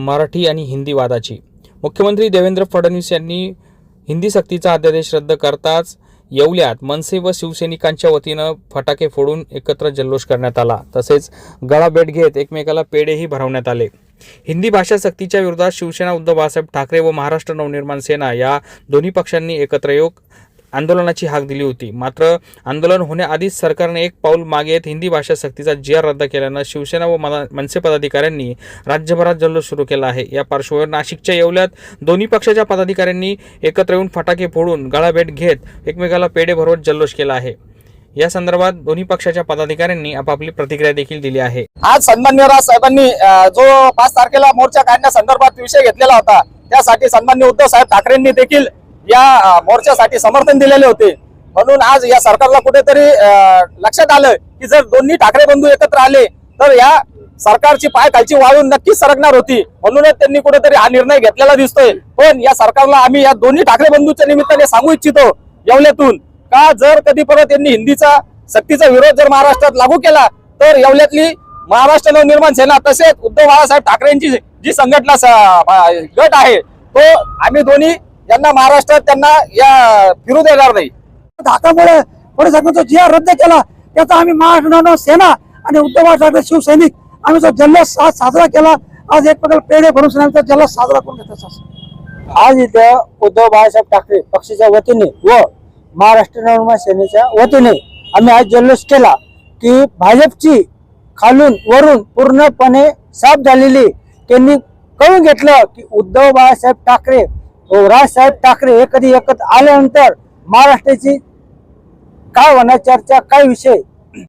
मराठी आणि हिंदी वादाची. मुख्यमंत्री देवेंद्र फडणवीस यांनी हिंदी सक्तीचा अध्यादेश रद्द करताच येवल्यात मनसे व शिवसैनिकांच्या वतीनं फटाके फोडून एकत्र जल्लोष करण्यात आला. तसेच गळाभेट घेत एकमेकाला पेढेही भरवण्यात आले. हिंदी भाषा सक्तीच्या विरोधात शिवसेना उद्धव बाळासाहेब ठाकरे व महाराष्ट्र नवनिर्माण सेना या दोन्ही पक्षांनी एकत्र येऊन आंदोलनाची हाक दिली होती. मात्र आंदोलन होण्याआधीच सरकारने एक पाऊल मागे येत हिंदी भाषा सक्तीचा जी आर रद्द केल्यानं शिवसेना व मना- मनसे पदाधिकाऱ्यांनी राज्यभरात जल्लोष सुरू केला आहे. या पार्श्वभूमीवर नाशिकच्या येवल्यात दोन्ही पक्षाच्या पदाधिकाऱ्यांनी एकत्र येऊन फटाके फोडून गळाभेट घेत एकमेकाला पेढे भरवत जल्लोष केला आहे. या संदर्भात दोन्ही पक्षाच्या पदाधिकाऱ्यांनी आपापली प्रतिक्रिया देखील दिली आहे. आज सन्मान्य राज साहेबांनी जो पाच तारखेला मोर्चा काढण्यासंदर्भात विषय घेतलेला होता त्यासाठी सन्मान्य उद्धव साहेब ठाकरेंनी देखील या मोर्चासाठी समर्थन दिलेले होते. म्हणून आज या सरकारला कुठेतरी लक्षात आलं की जर दोन्ही ठाकरे बंधू एकत्र आले तर या सरकारची पाय खालची वाळून नक्कीच सरकणार होती. म्हणूनच त्यांनी कुठेतरी हा निर्णय घेतलेला दिसतोय. पण या सरकारला आम्ही या दोन्ही ठाकरे बंधूच्या निमित्ताने सांगू इच्छितो येवल्यातून का जर कधी परत यांनी हिंदीचा सक्तीचा विरोध जर महाराष्ट्रात लागू केला तर येवल्यातली महाराष्ट्र नवनिर्माण सेना तसेच उद्धव बाळासाहेब ठाकरेंची जी संघटना गट आहे तो आम्ही दोन्ही यांना महाराष्ट्रात त्यांना या फिरू देणार नाही. धाकामुळे पुढे सरकारचा जी आर रद्द केला त्याचा आम्ही महाराष्ट्र सेना आणि उद्धव बाळासाहेब शिवसैनिक आम्ही जो जल्लोष आज साजरा केला आज एक प्रकारे पेढे भरून आमचा जल्लोष साजरा करून घेतो आज इथं उद्धव बाळासाहेब ठाकरे पक्षाच्या वतीने व महाराष्ट्र नवनिर्माण सेनेच्या वतीने आम्ही आज जल्लोष केला की भाजपची खालून वरून पूर्णपणे साफ झालेली त्यांनी कळून घेतलं की उद्धव बाळासाहेब ठाकरे राजसाहेब ठाकरे हे कधी एकत्र आल्यानंतर महाराष्ट्राची काय होणार चर्चा काय विषय?